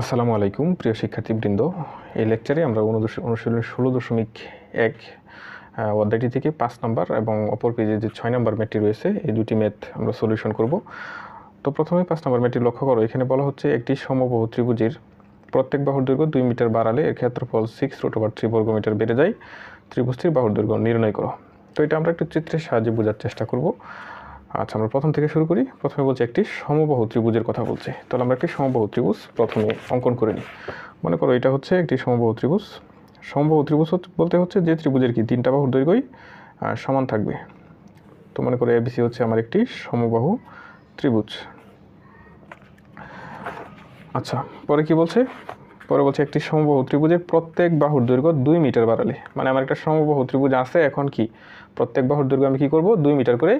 আসসালামু আলাইকুম, প্রিয় শিক্ষার্থীবৃন্দ। এই লেকচারে আমরা অনুশীলনী ষোলো দশমিক এক অধ্যায়টি থেকে পাঁচ নাম্বার এবং অপর পেজে যে ছয় নাম্বার ম্যাটটি রয়েছে, এই দুটি ম্যাথ আমরা সলিউশন করব। তো প্রথমে পাঁচ নাম্বার ম্যাটটি লক্ষ্য করো, এখানে বলা হচ্ছে একটি সমবাহু ত্রিভুজের প্রত্যেক বাহুর দৈর্ঘ্য দুই মিটার বাড়ালে এর ক্ষেত্রফল সিক্স রুট ওভার থ্রি বর্গ মিটার বেড়ে যায়। ত্রিভুজটির বাহুর দৈর্ঘ্য নির্ণয় করো। তো এটা আমরা একটু চিত্রের সাহায্যে বোঝার চেষ্টা করব। আচ্ছা আমরা প্রথম থেকে শুরু করি। প্রথমে বলছি একটি সমবাহু ত্রিভুজের কথা বলছি। তাহলে আমরা একটি সমবাহু ত্রিভুজ প্রথমে অঙ্কন করে নিই। মনে করো এটা হচ্ছে একটি সমবাহু ত্রিভুজ। সমবাহু ত্রিভুজ বলতে হচ্ছে যে ত্রিভুজের কি তিনটা বাহুর দৈর্ঘ্যই সমান থাকবে। তো মনে করো এবিসি হচ্ছে আমার একটি সমবাহু ত্রিভুজ। আচ্ছা পরে কি বলছে? পরে বলছে, একটি সমবাহু ত্রিভুজের প্রত্যেক বাহুর দৈর্ঘ্য দুই মিটার বাড়ালে। মানে আমার একটা সমবাহু ত্রিভুজ আছে, এখন কি? প্রত্যেক বাহুর দৈর্ঘ্য আমি কী করব? দুই মিটার করে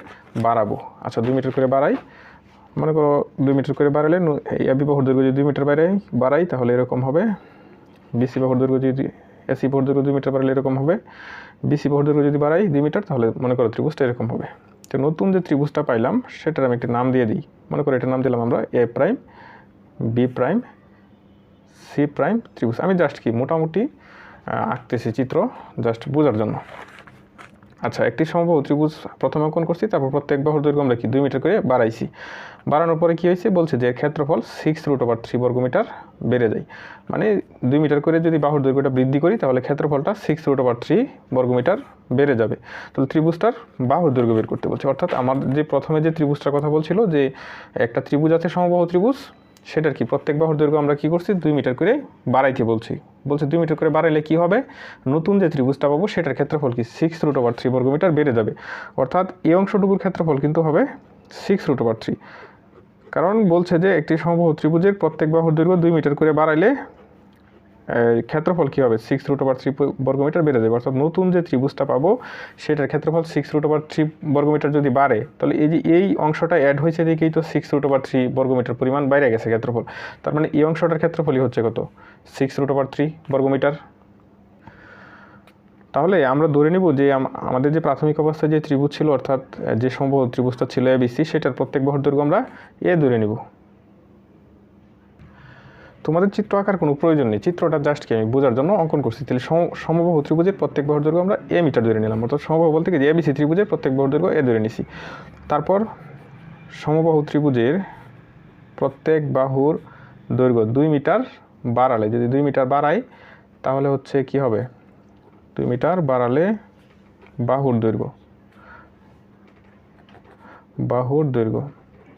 বাড়াবো। আচ্ছা দুই মিটার করে বাড়াই। মনে করো দুই মিটার করে বাড়ালে এবি বাহুর দৈর্ঘ্য যদি দুই মিটার বাড়াই বাড়াই, তাহলে এরকম হবে। বিসি বাহুর দৈর্ঘ্য যদি এসি বাহুর দৈর্ঘ্য দুই মিটার বাড়ালে এরকম হবে। বিসি বাহুর দৈর্ঘ্য যদি বাড়াই দুই মিটার, তাহলে মনে করো ত্রিভুজটা এরকম হবে। তো নতুন যে ত্রিভুজটা পাইলাম, সেটার আমি একটা নাম দিয়ে দিই। মনে করো এটার নাম দিলাম আমরা a prime, b prime c prime ত্রিভুজ। আমি জাস্ট কি? মোটামুটি আঁকতেছি চিত্র জাস্ট বোঝার জন্য। আচ্ছা একটি সমবাহু ত্রিভুজ প্রথমে অঙ্কন করছি, তারপর প্রত্যেক বাহুর দৈর্ঘ্য আমরা কি দুই মিটার করে বাড়াইছি। বাড়ানোর পরে কী হয়েছে? বলছে যে ক্ষেত্রফল সিক্স রুট ওভার থ্রি বর্গমিটার বেড়ে যায়। মানে দুই মিটার করে যদি বাহুর দৈর্ঘ্যটা বৃদ্ধি করি, তাহলে ক্ষেত্রফলটা সিক্স রুট ওভার থ্রি বর্গমিটার বেড়ে যাবে। তাহলে ত্রিভুজটার বাহুর দৈর্ঘ্য বের করতে বলছে। অর্থাৎ আমার যে প্রথমে যে ত্রিভুজটার কথা বলছিল, যে একটা ত্রিভুজ আছে, সমবাহু ত্রিভুজ সেটার কি? প্রত্যেক বাহুর দৈর্ঘ্য আমরা কি করছি? দুই মিটার করে বাড়াইতে বলছি। বলছে দুই মিটার করে বাড়াইলে কি হবে? নতুন যে ত্রিভুজটা পাবো, সেটার ক্ষেত্রফল কি? সিক্স রুট ওভার থ্রি বর্গমিটার বেড়ে যাবে। অর্থাৎ এই অংশটুকুর ক্ষেত্রফল কিন্তু হবে সিক্স রুট ওভার থ্রি কারণ বলছে যে একটি সমবাহু ত্রিভুজের প্রত্যেক বাহুর দৈর্ঘ্য দুই মিটার করে বাড়াইলে ক্ষেত্রফল কী হবে? সিক্স রুট ওভার থ্রি বর্গমিটার বেড়ে যাবে অর্থাৎ নতুন যে ত্রিভুজটা পাবো, সেটার ক্ষেত্রফল সিক্স রুট ওভার থ্রি বর্গমিটার যদি বাড়ে, তাহলে এই যে এই অংশটা অ্যাড হয়েছে দেখেই তো সিক্স রুট ওভার থ্রি বর্গমিটার পরিমাণ বাইরে গেছে ক্ষেত্রফল। তার মানে এই অংশটার ক্ষেত্রফলই হচ্ছে কত? সিক্স রুট ওভার থ্রি বর্গমিটার। তাহলে আমরা ধরে নিব যে আমাদের যে প্রাথমিক অবস্থায় যে ত্রিভুজ ছিল, অর্থাৎ যে সম্ভব ত্রিভুজটা ছিল এবিসি সেটার প্রত্যেক বাহুর দৈর্ঘ্য আমরা এ ধরে নিব। তোমাদের চিত্র আঁকার কোনো প্রয়োজন নেই। চিত্রটা জাস্ট কি আমি বোঝার জন্য অঙ্কন করছি। তাহলে সম- সমবাহু ত্রিভুজের প্রত্যেক বাহুর দৈর্ঘ্য আমরা এ মিটার ধরে নিলাম। অর্থাৎ সমবাহু বলতে কি যে এবিসি ত্রিভুজের প্রত্যেক বাহুর দৈর্ঘ্য এ ধরে নিছি। তারপর সমবাহু ত্রিভুজের প্রত্যেক বাহুর দৈর্ঘ্য দুই মিটার বাড়ালে, যদি দুই মিটার বাড়াই, তাহলে হচ্ছে কি হবে? দুই মিটার বাড়ালে বাহুর দৈর্ঘ্য। বাহুর দৈর্ঘ্য।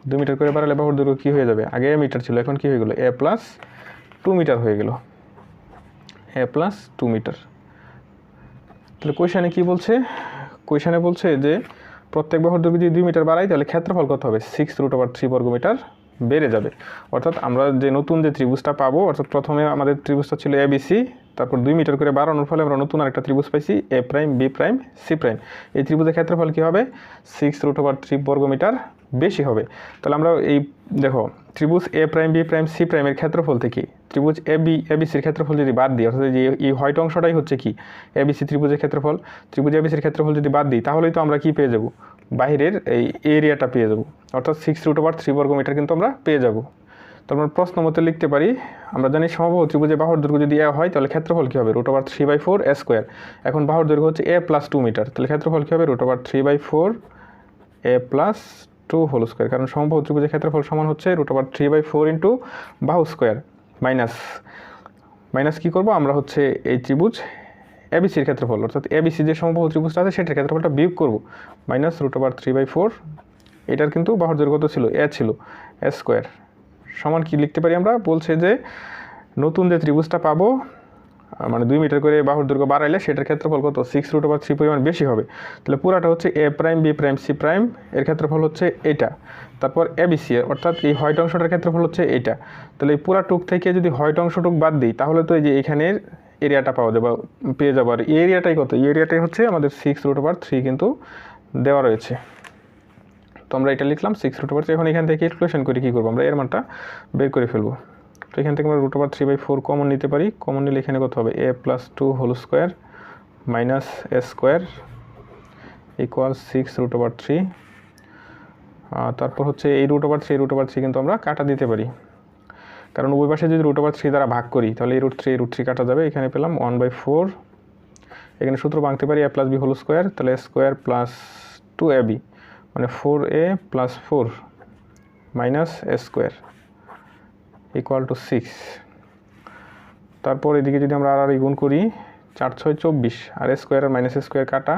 দুই মিটার করে বাড়ালে বাহুর দৈর্ঘ্য কী হয়ে যাবে? আগে এ মিটার ছিল, এখন কী হয়ে গেলো? এ প্লাস টু মিটার হয়ে গেল। এ প্লাস টু মিটার তাহলে কোয়েশানে কি বলছে? কোয়েশানে বলছে যে, প্রত্যেক বাহুর দৈর্ঘ্য যদি দুই মিটার বাড়াই, তাহলে ক্ষেত্রফল কত হবে? সিক্স রুট ওভার থ্রি বর্গমিটার বেড়ে যাবে। অর্থাৎ আমরা যে নতুন যে ত্রিভুজটা পাবো, অর্থাৎ প্রথমে আমাদের ত্রিভুজটা ছিল এ বিসি তারপর দুই মিটার করে বাড়ানোর ফলে আমরা নতুন আরেকটা ত্রিভুজ পাইছি a prime b prime c prime এই ত্রিভুজের ক্ষেত্রফল কী হবে? সিক্স রুট ওভার থ্রি বর্গমিটার বেশি হবে। তাহলে আমরা এই, দেখো, ত্রিভুজ a prime b prime c প্রাইমের ক্ষেত্রফল থেকে ত্রিভুজ এ বি এ বিসির ক্ষেত্রফল যদি বাদ দিই, অর্থাৎ যে এই হোয়াইট অংশটাই হচ্ছে কি? এ বিসি ত্রিভুজের ক্ষেত্রফল। ত্রিভুজ এ বিসির ক্ষেত্রফল যদি বাদ দিই, তাহলেই তো আমরা কি পেয়ে যাব? বাইরের এই এরিয়াটা পেয়ে যাব। অর্থাৎ সিক্স রুট ওভার থ্রি বর্গ মিটার কিন্তু আমরা পেয়ে যাব। তো আমরা প্রশ্ন মতো লিখতে পারি, আমরা জানি সমবাহু ত্রিভুজে বাহুর দৈর্ঘ্য যদি এ হয়, তাহলে ক্ষেত্রফল কী হবে? Root over three by four a square এখন বাহুর দৈর্ঘ্য হচ্ছে এ প্লাস টু মিটার তাহলে ক্ষেত্রফল কী হবে? Root over three by four a plus two whole square কারণ সমবাহু ত্রিভুজের ক্ষেত্রফল সমান হচ্ছে root over three by four into বাহু স্কোয়ার মাইনাস মাইনাস কী করব? আমরা হচ্ছে এই ত্রিভুজ এবিসির ক্ষেত্রফল, অর্থাৎ এবিসি যে সম্ভব ত্রিভুজটা আছে, সেটার ক্ষেত্রফলটা বিয়োগ করব। Minus root over three by four, এটার কিন্তু বাহুর দৈর্ঘ্য ছিল, এ ছিল, এ স্কোয়ার। সমান কি লিখতে পারি আমরা? বলছে যে নতুন যে ত্রিভুজটা পাবো মানে দুই মিটার করে বাহুর দৈর্ঘ্য বাড়াইলে সেটার ক্ষেত্রফল কত? সিক্স রুট ওভার থ্রি পরিমাণ বেশি হবে। তাহলে পুরাটা হচ্ছে a prime b prime c prime এর ক্ষেত্রফল হচ্ছে এটা। তারপর এ বি সি অর্থাৎ এই হোয়াইট অংশটার ক্ষেত্রফল হচ্ছে এটা। তাহলে এই পুরা টুক থেকে যদি হোয়াইট অংশটুক বাদ দিই, তাহলে তো এই যে এখানের এরিয়াটা পাওয়া যাবে, পেয়ে যাব। আর এরিয়াটাই কত? এরিয়াটাই হচ্ছে আমাদের সিক্স রুট ওভার থ্রি কিন্তু দেওয়া রয়েছে। তো আমরা এটা লিখলাম সিক্স রুট ওভার এখন এখান থেকে ইকুয়েশন করে, কী করব আমরা? এর মানটা বের করে ফেলব। তো এখান থেকে আমরা root over three by four common নিতে পারি। কমন নিলে এখানে কত হবে? A plus two whole square minus a square equal six root over three তারপর হচ্ছে এই root over three root over three কিন্তু আমরা কাটা দিতে পারি। কারণ উভয় পাশে যদি রুট ওভার থ্রি দ্বারা ভাগ করি, তাহলে এই রুট থ্রি রুট থ্রি কাটা যাবে। এখানে পেলাম ওয়ান বাই ফোর এখানে সূত্র ভাঙতে পারি a plus b whole square তাহলে square plus two a b মানে four a plus four minus a square equal to six তারপর এদিকে যদি আমরা আর আর গুণ করি, চার ছয় চব্বিশ, আর স্কোয়ার আর মাইনাস স্কোয়ার কাটা,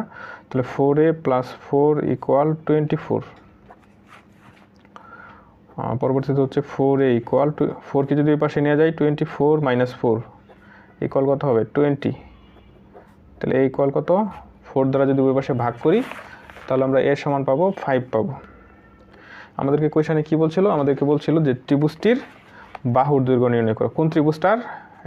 তাহলে four a plus four equal twenty four পরবর্তীতে হচ্ছে ফোর এ ইকুয়াল টু ফোরকে যদি ওই পাশে নেওয়া যায় twenty four minus four equal কত হবে? টোয়েন্টি তাহলে এই ইকুয়াল কত? ফোর দ্বারা যদি ওই পাশে ভাগ করি, তাহলে আমরা এর সমান পাবো ফাইভ পাবো। আমাদেরকে কোয়েশনে কি বলছিল? আমাদেরকে বলছিল যে ত্রিভুজটির বাহুর দৈর্ঘ্য নির্ণয় করো। কোন ত্রিভুজটার?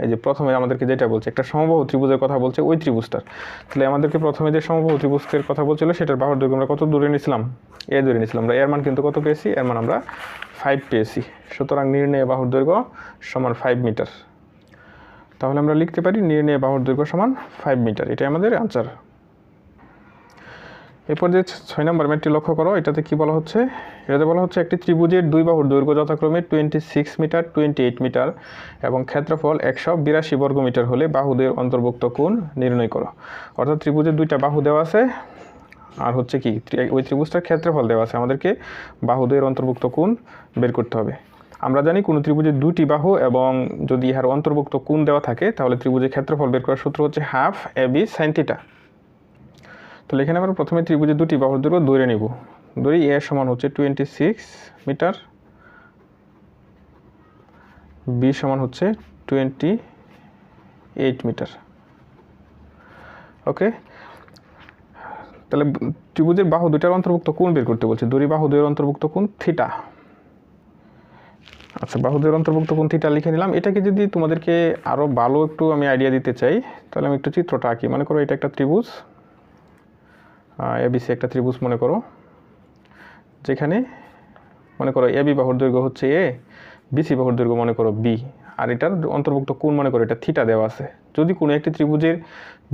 এই যে প্রথমে আমাদেরকে যেটা বলছে, একটা সমবাহু ত্রিভুজের কথা বলছে ওই ত্রিভুজটার। তাহলে আমাদেরকে প্রথমে যে সমবাহু ত্রিভুজের কথা বলছিল, সেটার বাহুর দৈর্ঘ্য আমরা কত দূরে নিয়েছিলাম? এ দূরে নিয়েছিলাম। আমরা এর মান কিন্তু কত পেয়েছি? এর মান আমরা ফাইভ পেয়েছি। সুতরাং নির্ণয় বাহুর দৈর্ঘ্য সমান ফাইভ মিটার তাহলে আমরা লিখতে পারি নির্ণয় বাহুর দৈর্ঘ্য সমান ফাইভ মিটার এটাই আমাদের আনসার এরপর যে ছয় নম্বর ম্যাটটি লক্ষ্য করো। এটাতে কি বলা হচ্ছে? এটাতে বলা হচ্ছে একটি ত্রিভুজের দুই বাহুর দৈর্ঘ্য যথাক্রমে twenty six metre twenty eight metre এবং ক্ষেত্রফল একশো বিরাশি বর্গ মিটার হলে বাহুদের অন্তর্ভুক্ত কোণ নির্ণয় করো। অর্থাৎ ত্রিভুজের দুইটা বাহু দেওয়া আছে। আর হচ্ছে কি ওই ত্রিভুজটার ক্ষেত্রফল দেওয়া আছে। আমাদেরকে বাহুদের অন্তর্ভুক্ত কোণ বের করতে হবে। আমরা জানি কোনো ত্রিভুজের দুটি বাহু এবং যদি ইহার অন্তর্ভুক্ত কোণ দেওয়া থাকে, তাহলে ত্রিভুজের ক্ষেত্রফল বের করার সূত্র হচ্ছে half a b sine theta তাহলে এখানে আমরা প্রথমে ত্রিভুজের দুটি বাহুর দৈর্ঘ্য ধরে নিব। ধরি এ সমান হচ্ছে টোয়েন্টি সিক্স মিটার বি সমান হচ্ছে টোয়েন্টি এইট মিটার ওকে তাহলে ত্রিভুজের বাহু দুইটার অন্তর্ভুক্ত কোণ বের করতে বলছে। দড়ি বাহু দুইয়ের অন্তর্ভুক্ত কোণ থিটা আচ্ছা বাহুদের অন্তর্ভুক্ত কোন থিটা লিখে নিলাম। এটাকে যদি তোমাদেরকে আরও ভালো একটু আমি আইডিয়া দিতে চাই, তাহলে আমি একটু চিত্রটা আঁকি। মনে করো এটা একটা ত্রিভুজ। এবিসি একটা ত্রিভুজ মনে করো, যেখানে মনে করো এ বি বাহুর দৈর্ঘ্য হচ্ছে এ বিসি বাহুর দৈর্ঘ্য মনে করো বি আর এটার অন্তর্ভুক্ত কোণ মনে করো এটা থিটা দেওয়া আছে। যদি কোনো একটি ত্রিভুজের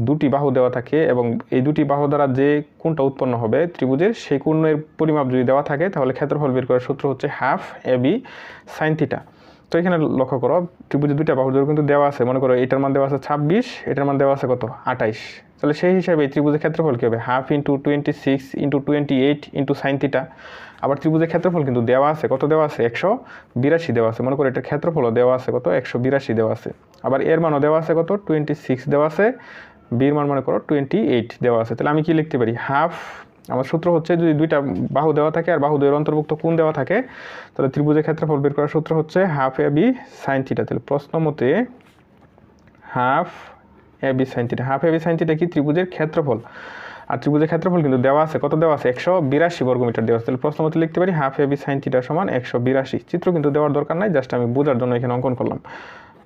দুটি বাহু দেওয়া থাকে এবং এই দুটি বাহু দ্বারা যে কোণটা উৎপন্ন হবে, ত্রিভুজের সেই কোণের পরিমাপ যদি দেওয়া থাকে, তাহলে ক্ষেত্রফল বের করার সূত্র হচ্ছে half a b sine theta তো এখানে লক্ষ্য করো, ত্রিভুজের দুইটা বাহুর দৈর্ঘ্য কিন্তু দেওয়া আছে। মনে করো এটার মান দেওয়া আছে ছাব্বিশ, এটার মান দেওয়া আছে কত? আঠাইশ। তাহলে সেই হিসাবে ত্রিভুজের ক্ষেত্রফল কী হবে? Half into twenty six into twenty eight into sine theta আবার ত্রিভুজের ক্ষেত্রফল কিন্তু দেওয়া আছে। কত দেওয়া আছে? একশো বিরাশি দেওয়া আছে। মনে করো এটার ক্ষেত্রফলও দেওয়া আছে কত? একশো বিরাশি দেওয়া আছে। আবার এর মানও দেওয়া আছে কত? টোয়েন্টি সিক্স দেওয়া আছে। বির মান মনে করো টোয়েন্টি এইট দেওয়া আছে। তাহলে আমি কি লিখতে পারি? হাফ, আমার সূত্র হচ্ছে যদি দুইটা বাহু দেওয়া থাকে আর বাহু দুইয়ের অন্তর্ভুক্ত কোন দেওয়া থাকে, তাহলে ত্রিভুজের ক্ষেত্রফল বের করার সূত্র হচ্ছে half a b sine theta তাহলে প্রশ্ন মতে half a b sine theta half a b sine theta কি? ত্রিভুজের ক্ষেত্রফল। আর ত্রিভুজের ক্ষেত্রফল কিন্তু দেওয়া আছে। কত দেওয়া আছে? একশো বিরাশি বর্গমিটার দেওয়া আছে। তাহলে প্রশ্ন মতে লিখতে পারি half a b sine theta সমান একশো বিরাশি। চিত্র কিন্তু দেওয়ার দরকার নাই জাস্ট আমি বোঝার জন্য এখানে অঙ্কন করলাম।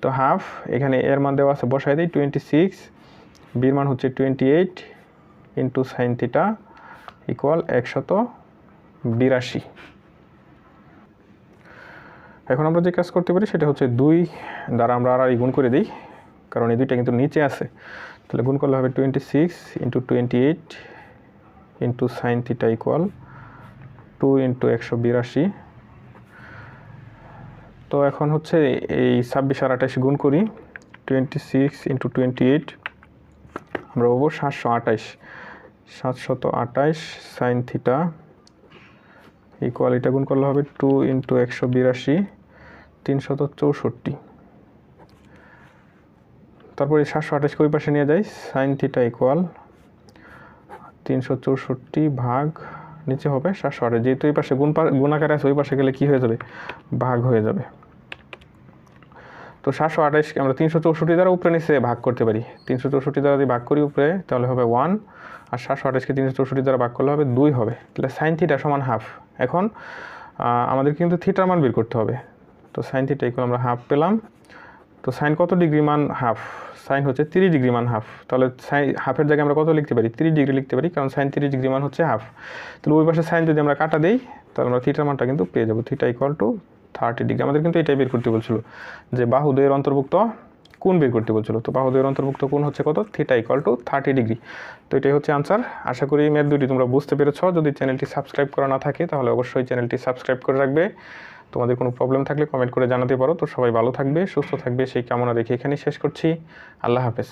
তো হাফ এখানে এর মান দেওয়া আছে, বসাই দিই টোয়েন্টি সিক্স বির মান হচ্ছে twenty eight into sine theta equal একশত বিরাশি। এখন আমরা যে কাজ করতে পারি, সেটা হচ্ছে দুই দ্বারা আমরা আর গুণ করে দিই। কারণ এই দুইটা কিন্তু নিচে আছে। তাহলে গুণ করলে হবে twenty six into twenty eight into sine theta equal to into একশো বিরাশি। তো এখন হচ্ছে এই ছাব্বিশ আর আঠাশ গুণ করি twenty six into twenty eight আমরা পাবো সাতশো আঠাইশ। সাতশত আঠাইশ সাইন থিটা ইকুয়াল এটা গুণ করলে হবে টু ইন্টু একশো বিরাশি, তিনশত চৌষট্টি। তারপরে সাতশো আঠাশকে ওই পাশে নিয়ে যাই সাইন থিটা ইকুয়াল তিনশো চৌষট্টি ভাগ নিচে হবে সাতশো আঠাশ। যেহেতু এই পাশে গুণ গুণাকারে আছে, ওই পাশে গেলে কী হয়ে যাবে? ভাগ হয়ে যাবে। তো সাতশো আঠাশকে আমরা তিনশো চৌষট্টি দ্বারা উপরে নিচে ভাগ করতে পারি। তিনশো চৌষট্টি দ্বারা যদি ভাগ করি উপরে, তাহলে হবে ওয়ান আর সাতশো আঠাশকে তিনশো চৌষট্টি দ্বারা ভাগ করলে হবে দুই হবে। তাহলে সাইন থিটা সমান হাফ এখন আমাদের কিন্তু থিটার মান বের করতে হবে। তো সাইন থিটা ইকুয়াল আমরা হাফ পেলাম। তো সাইন কত ডিগ্রি মান হাফ সাইন হচ্ছে তিরিশ ডিগ্রি মান হাফ তাহলে সাইন হাফের জায়গায় আমরা কত লিখতে পারি? তিরিশ ডিগ্রি লিখতে পারি, কারণ সাইন তিরিশ ডিগ্রি মান হচ্ছে হাফ তাহলে ওই পাশে সাইন যদি আমরা কাটা দিই, তাহলে আমরা থিটার মানটা কিন্তু পেয়ে যাব। Theta equal to thirty degree আমাদের কিন্তু এটাই বের করতে বলছিল, যে বাহুদের অন্তর্ভুক্ত কোন বের করতে বলছিল। তো বাহুদের অন্তর্ভুক্ত কোন হচ্ছে কত? Theta equal to thirty degree তো এটাই হচ্ছে আনসার আশা করি ম্যাথ দুটি তোমরা বুঝতে পেরেছ। যদি চ্যানেলটি সাবস্ক্রাইব করা না থাকে, তাহলে অবশ্যই চ্যানেলটি সাবস্ক্রাইব করে রাখবে। তোমাদের কোনো প্রবলেম থাকলে কমেন্ট করে জানাতে পারো। তো সবাই ভালো থাকবে, সুস্থ থাকবে। সেই কামনা রেখে এখানেই শেষ করছি। আল্লাহ হাফেজ।